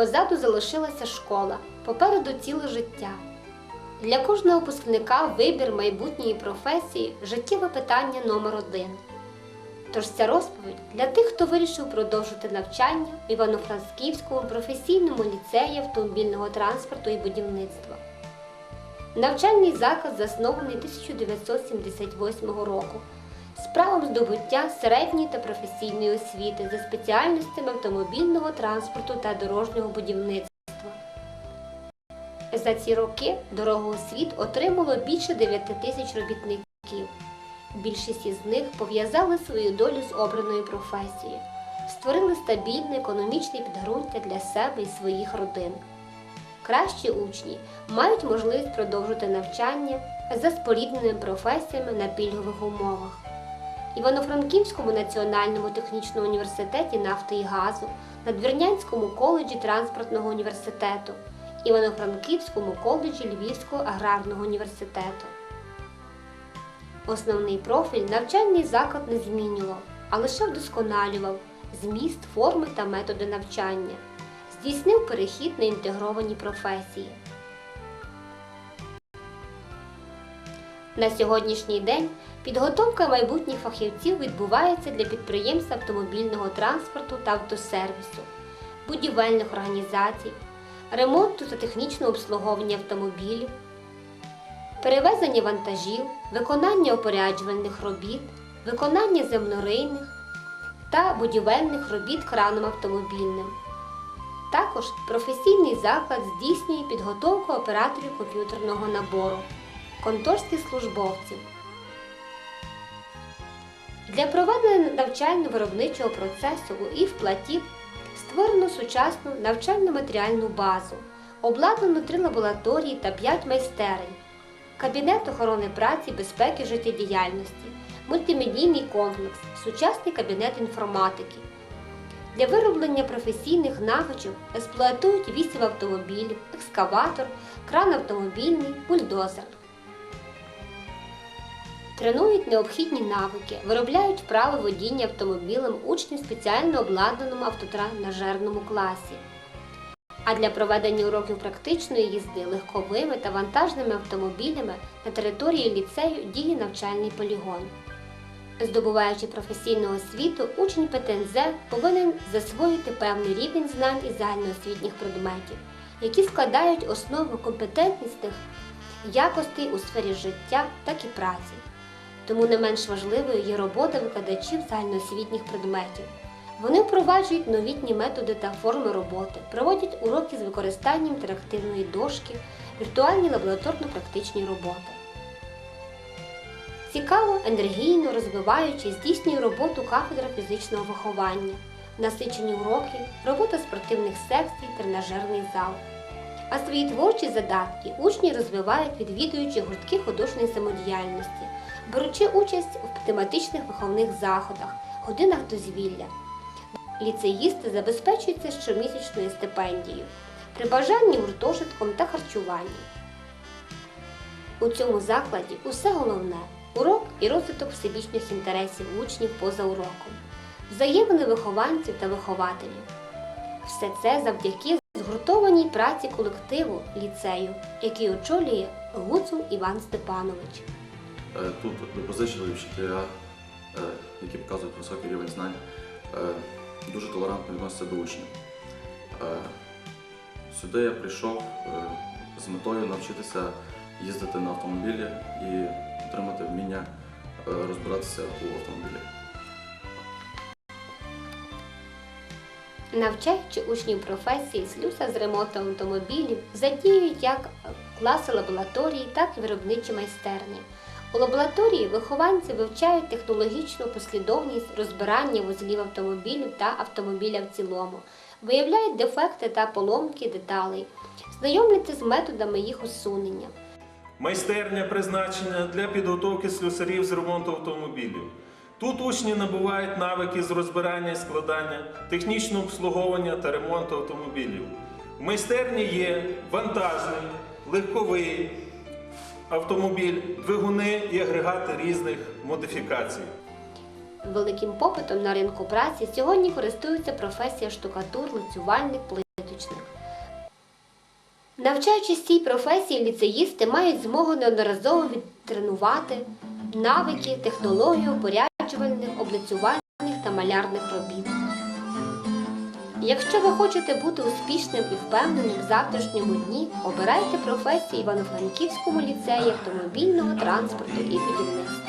Позаду залишилася школа, попереду ціле життя. Для кожного випускника вибір майбутньої професії життєве питання номер один. Тож ця розповідь для тих, хто вирішив продовжити навчання в Івано-Франківському професійному ліцеї автомобільного транспорту і будівництва. Навчальний заклад заснований 1978 року з правом здобуття середньої та професійної освіти за спеціальностями автомобільного транспорту та дорожнього будівництва. За ці роки дорогоосвіт отримало більше 9 тисяч робітників. Більшість із них пов'язали свою долю з обраною професією, створили стабільне економічне підґрунтя для себе і своїх родин. Кращі учні мають можливість продовжити навчання за спорідненими професіями на пільгових умовах. Івано-Франківському національному технічному університеті нафти і газу, Надвірнянському коледжі транспортного університету, Івано-Франківському коледжі Львівського аграрного університету. Основний профіль навчальний заклад не змінював, а лише вдосконалював зміст, форми та методи навчання, здійснив перехід на інтегровані професії. На сьогоднішній день підготовка майбутніх фахівців відбувається для підприємств автомобільного транспорту та автосервісу, будівельних організацій, ремонту та технічного обслуговування автомобілів, перевезення вантажів, виконання опоряджувальних робіт, виконання земнорийних та будівельних робіт краном автомобільним. Також професійний заклад здійснює підготовку операторів комп'ютерного набору, конторських службовців. Для проведення навчально-виробничого процесу у ІФ-платів створено сучасну навчально-матеріальну базу, обладнано три лабораторії та п'ять майстерень, кабінет охорони праці, безпеки життєдіяльності, мультимедійний комплекс, сучасний кабінет інформатики. Для вироблення професійних навичок експлуатують вісім автомобілів, екскаватор, кран автомобільний, бульдозер. Тренують необхідні навики, виробляють вправи водіння автомобілем учнів спеціально обладнаному автотренажерному класі. А для проведення уроків практичної їзди легковими та вантажними автомобілями на території ліцею діє навчальний полігон. Здобуваючи професійну освіту, учень ПТНЗ повинен засвоїти певний рівень знань із загальноосвітніх предметів, які складають основу компетентнісних якостей у сфері життя, так і праці. Тому не менш важливою є робота викладачів загальноосвітніх предметів. Вони впроваджують новітні методи та форми роботи, проводять уроки з використанням інтерактивної дошки, віртуальні лабораторно-практичні роботи. Цікаво, енергійно розвиваючи, здійснює роботу кафедра фізичного виховання, насичені уроки, робота спортивних секцій, тренажерний зал. А свої творчі задатки учні розвивають, відвідуючи гуртки художньої самодіяльності, беручи участь в тематичних виховних заходах, годинах дозвілля. Ліцеїсти забезпечуються щомісячною стипендією, при бажанні гуртожитком та харчуванням. У цьому закладі усе головне урок і розвиток всебічних інтересів учнів поза уроком, взаємини вихованців та вихователів. Все це завдяки згуртованій праці колективу ліцею, який очолює Гуцул Іван Степанович. Е, Тут запозичили вчителя, е, які показують високий рівень знань, е, дуже толерантно відносяться до учнів. Сюди я прийшов з метою навчитися їздити на автомобілі і отримати вміння розбиратися у автомобілі. Навчаючи учнів професії слюса з ремонту автомобілів, задіюють як класи лабораторії, так і виробничі майстерні. У лабораторії вихованці вивчають технологічну послідовність розбирання вузлів автомобілю та автомобіля в цілому, виявляють дефекти та поломки деталей, знайомляться з методами їх усунення. Майстерня призначена для підготовки слюсарів з ремонту автомобілів. Тут учні набувають навики з розбирання і складання, технічного обслуговування та ремонту автомобілів. В майстерні є вантажний, легковий автомобіль, двигуни і агрегати різних модифікацій. Великим попитом на ринку праці сьогодні користується професія штукатур, лицювальник, плиточник. Навчаючись цій професії, ліцеїсти мають змогу неодноразово відтренувати навики, технологію опоряджувальних, облицювальних та малярних робіт. Якщо ви хочете бути успішним і впевненим в завтрашньому дні, обирайте професії Івано-Франківському ліцеї автомобільного транспорту і будівництва.